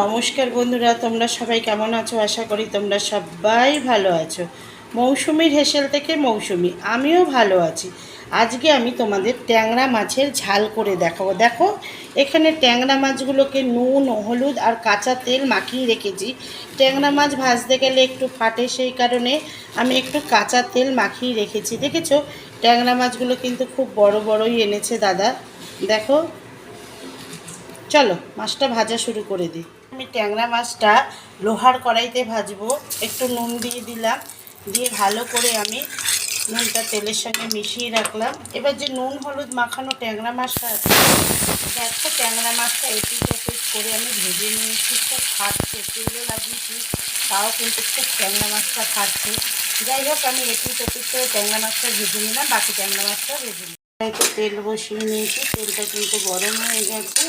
নমস্কার বন্ধুরা, তোমরা সবাই কেমন আছো? আশা করি তোমরা সবাই ভালো আছো। মৌসুমির হেসেল থেকে মৌসুমি, আমিও ভালো আছি। আজকে আমি তোমাদের ট্যাংরা মাছের ঝাল করে দেখাবো। দেখো, এখানে ট্যাংরা মাছগুলোকে নুন, হলুদ আর কাঁচা তেল মাখিয়ে রেখেছি। ট্যাংরা মাছ ভাজতে গেলে একটু ফাটে, সেই কারণে আমি একটু কাঁচা তেল মাখিয়ে রেখেছি। দেখেছ? ট্যাংরা মাছগুলো কিন্তু খুব বড় বড়ই এনেছে দাদা। দেখো চলো, মাছটা ভাজা শুরু করে দিই। আমি ট্যাংরা মাছটা লোহার কড়াইতে ভাজবো। একটু নুন দিয়ে দিলাম। দিয়ে ভালো করে আমি নুনটা তেলের সঙ্গে মিশিয়ে রাখলাম। এবার যে নুন হলুদ মাখানো ট্যাংরা মাছটা আছে, দেখো ট্যাংরা মাছটা এপিট ওপিট করে আমি ভেজে নিয়েছি। খুব ফাটছে তেলও লাগিয়েছি, তাও কিন্তু খুব ট্যাংরা মাছটা ফাটছে যাই হোক, আমি এপিট ওপিট করে ট্যাংরা মাছটা ভেজে নিলাম, বাকি ট্যাংরা মাছটা ভেজে নিলাম। তেল বসিয়ে নিয়েছি, তেলটা কিন্তু গরম হয়ে গেছে।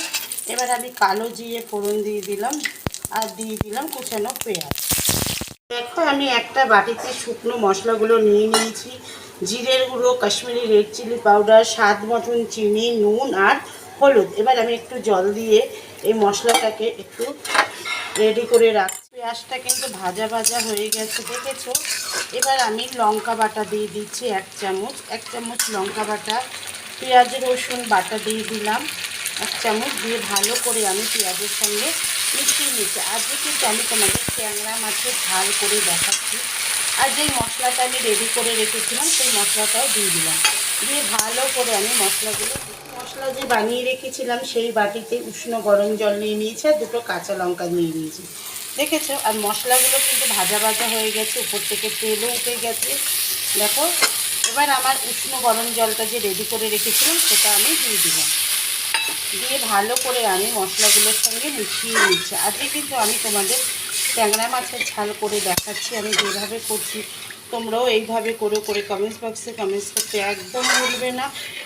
এবার আমি কালো জিরে ফোড়ন দিয়ে দিলাম আর দিয়ে দিলাম কুচানো পেঁয়াজ। দেখো, আমি একটা বাটিতে শুকনো মশলাগুলো নিয়ে নিয়েছি। জিরের গুঁড়ো, কাশ্মীরি রেড চিলি পাউডার, স্বাদ মতন চিনি, নুন আর হলুদ। এবার আমি একটু জল দিয়ে এই মশলাটাকে একটু রেডি করে রাখছি। পেঁয়াজটা কিন্তু ভাজা ভাজা হয়ে গেছে, দেখেছ? এবার আমি লঙ্কা বাটা দিয়ে দিচ্ছি এক চামচ। এক চামচ লঙ্কা বাটা, পেঁয়াজ, রসুন বাটা দিয়ে দিলাম। এক চামচ দিয়ে ভালো করে আমি পেঁয়াজের সঙ্গে মিশিয়ে নিচ্ছি আজকে কিন্তু আমি তোমাদের ট্যাংরা মাছের ঝাল করে দেখাচ্ছি। আর যেই মশলাটা আমি রেডি করে রেখেছিলাম, সেই মশলাটাও দিয়ে দিলাম। দিয়ে ভালো করে আমি মশলাগুলো, মশলা যে বানিয়ে রেখেছিলাম, সেই বাটিতে উষ্ণ গরম জল নিয়ে নিয়েছি আর দুটো কাঁচা লঙ্কা নিয়ে নিয়েছি। দেখেছ? আর মশলাগুলো কিন্তু ভাজা ভাজা হয়ে গেছে, উপর থেকে তেলও উঠে গেছে। দেখো? এবার আমার উষ্ণ গরম জলটা যে রেডি করে রেখেছিলাম, সেটা আমি দিয়ে দিলাম। দিয়ে ভালো করে আমি মশলাগুলোর সঙ্গে মিশিয়ে নিচ্ছি। আজকে কিন্তু আমি তোমাদের ট্যাংরা মাছের ঝাল করে দেখাচ্ছি, আমি যেভাবে করছি, তোমরাও এইভাবে করে করে কমেন্টস বক্সে কমেন্টস করতে একদম ভুলবে না।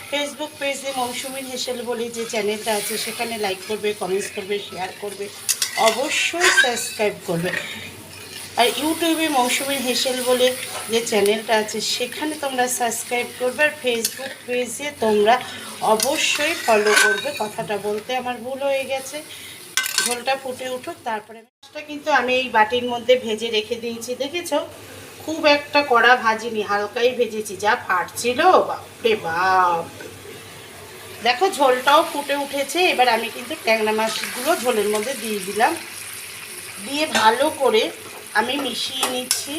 ফেসবুক পেজে মৌসুমির হেসেল বলে যে চ্যানেলটা আছে, সেখানে লাইক করবে কমেন্টস করবে শেয়ার করবে, অবশ্যই সাবস্ক্রাইব করবে। আর ইউটিউবে মৌসুমির হেসেল বলে যে চ্যানেলটা আছে, সেখানে তোমরা সাবস্ক্রাইব করবে আর ফেসবুক পেজে তোমরা অবশ্যই ফলো করবে। কথাটা বলতে আমার ভুল হয়ে গেছে। ঝোলটা ফুটে উঠুক, তারপরে মাছটা কিন্তু আমি এই বাটির মধ্যে ভেজে রেখে দিয়েছি। দেখেছ? খুব একটা কড়া ভাজিনি, হালকাই ভেজেছি, যা ফাটছিল। বাপরে বাপ! দেখো, ঝোলটাও ফুটে উঠেছে। এবার আমি কিন্তু ট্যাংরা মাছগুলো ঝোলের মধ্যে দিয়ে দিলাম। দিয়ে ভালো করে আমি মিশিয়ে নিচ্ছি।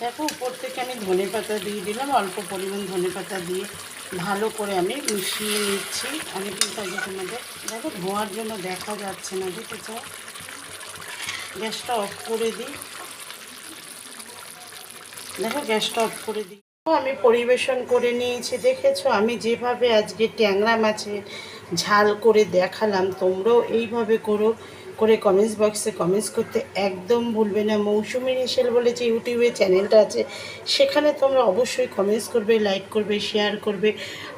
দেখো, উপর থেকে আমি ধনে পাতা দিয়ে দিলাম, অল্প পরিমাণ ধনে পাতা দিয়ে ভালো করে আমি মিশিয়ে নিচ্ছি। আমি কিন্তু আগে তোমাদের, দেখো, ধোঁয়ার জন্য দেখা যাচ্ছে না, দেখেছ? গ্যাসটা অফ করে দিই। দেখো, গ্যাসটা অফ করে দিই। আমি পরিবেশন করে নিয়েছি, দেখেছ? আমি যেভাবে আজকে ট্যাংরা মাছের ঝাল করে দেখালাম, তোমরাও এইভাবে করো। করে কমেন্টস বক্সে কমেন্টস করতে একদম ভুলবে না। মৌসুমি হেসেল বলে যে ইউটিউবে চ্যানেলটা আছে, সেখানে তোমরা অবশ্যই কমেন্টস করবে লাইক করবে শেয়ার করবে,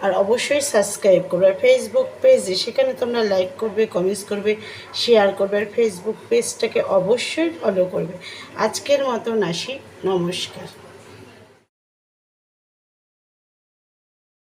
আর অবশ্যই সাবস্ক্রাইব করবে। আর ফেসবুক পেজে সেখানে তোমরা লাইক করবে কমেন্টস করবে শেয়ার করবে, আর ফেসবুক পেজটাকে অবশ্যই ফলো করবে। আজকের মতন আসি নমস্কার।